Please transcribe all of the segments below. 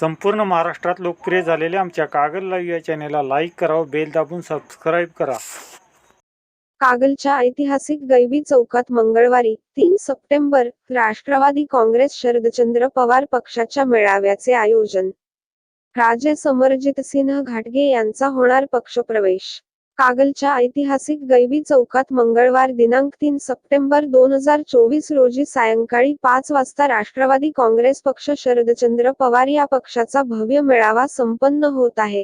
संपूर्ण महाराष्ट्रात लोकप्रिय झालेल्या आमच्या कागल लाईव्ह या चॅनेलला लाईक करा व बेल दाबून सबस्क्राईब करा. कागलच्या ऐतिहासिक गैबी चौकात मंगळवारी तीन सप्टेंबर राष्ट्रवादी काँग्रेस शरदचंद्र पवार पक्षाच्या मेळाव्याचे आयोजन. राजे समरजित सिंह घाटगे यांचा होणार पक्षप्रवेश. कागलच्या ऐतिहासिक गैबी चौकात मंगळवार दिनांक तीन सप्टेंबर दोन हजार चोवीस रोजी सायंकाळी पाच वाजता राष्ट्रवादी काँग्रेस पक्ष शरदचंद्र पवार या पक्षाचा भव्य मेळावा संपन्न होत आहे.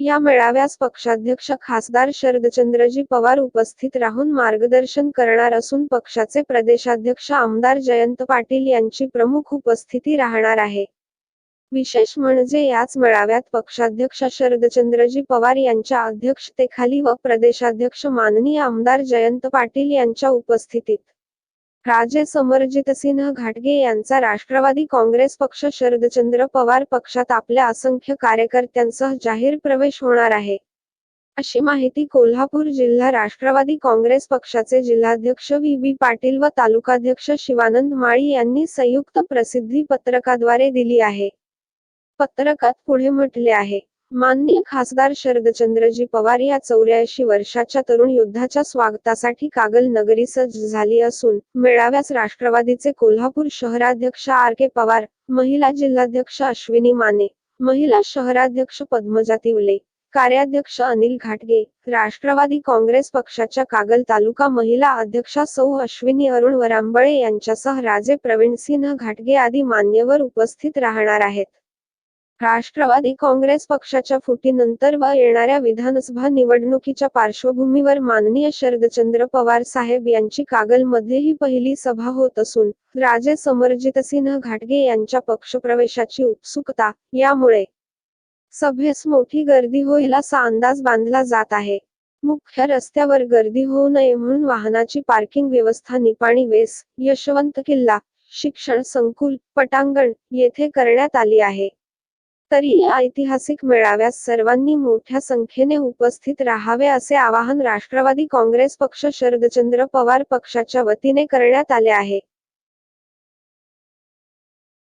या मेळाव्यास पक्षाध्यक्ष खासदार शरदचंद्रजी पवार उपस्थित राहून मार्गदर्शन करणार असून पक्षाचे प्रदेशाध्यक्ष आमदार जयंत पाटील यांची प्रमुख उपस्थिती राहणार आहे. विशेष म्हणजे याच मेळाव्यात पक्षाध्यक्ष शरदचंद्रजी पवार यांच्या अध्यक्षतेखाली व प्रदेशाध्यक्ष माननीय आमदार जयंत पाटील यांच्या उपस्थितीत. राजे समरजितसिंह घाटगे यांचा राष्ट्रवादी काँग्रेस पक्ष शरदचंद्र पवार पक्षात आपल्या असंख्य कार्यकर्त्यांसह जाहीर प्रवेश होणार आहे. अशी माहिती कोल्हापूर जिल्हा राष्ट्रवादी काँग्रेस पक्षाचे जिल्हाध्यक्ष व्ही. बी. पाटील व तालुकाध्यक्ष शिवानंद माळी यांनी संयुक्त प्रसिद्धी पत्रकाद्वारे दिली आहे. पत्रकात पुढे म्हटले आहे माननीय खासदार शरदचंद्रजी पवार या चौऱ्याऐंशी वर्षाच्या तरुण युद्धाच्या स्वागतासाठी कागल नगरी सज्ज झाली असून मेळाव्यास राष्ट्रवादीचे कोल्हापूर शहराध्यक्ष आर के पवार महिला जिल्हाध्यक्ष अश्विनी माने महिला शहराध्यक्ष पद्मजा तिवले कार्याध्यक्ष अनिल घाटगे राष्ट्रवादी काँग्रेस पक्षाच्या कागल तालुका महिला अध्यक्षा सौ अश्विनी अरुण वरांबळे यांच्यासह राजे प्रवीण सिंह घाटगे आदी मान्यवर उपस्थित राहणार आहेत. राष्ट्रवादी काँग्रेस पक्षाच्या फुटीनंतर व येणाऱ्या विधानसभा निवडणुकीच्या पार्श्वभूमीवर माननीय शरदचंद्र पवार साहेब यांची कागलमध्ये ही पहिली सभा होत असून राजे समरजितसिंह घाटगे यांच्या पक्षप्रवेशाची उत्सुकता यामुळे सभेस मोठी गर्दी होईल असा अंदाज बांधला जात आहे. मुख्य रस्त्यावर गर्दी होऊ नये म्हणून वाहनाची पार्किंग व्यवस्था निपाणी वेस यशवंत किल्ला शिक्षण संकुल पटांगण येथे करण्यात आली आहे. तरी या ऐतिहासिक मेळाव्यास सर्वांनी मोठ्या संख्येने उपस्थित राहावे असे आवाहन राष्ट्रवादी काँग्रेस पक्ष शरदचंद्र पवार पक्षाच्या वतीने करण्यात आले आहे.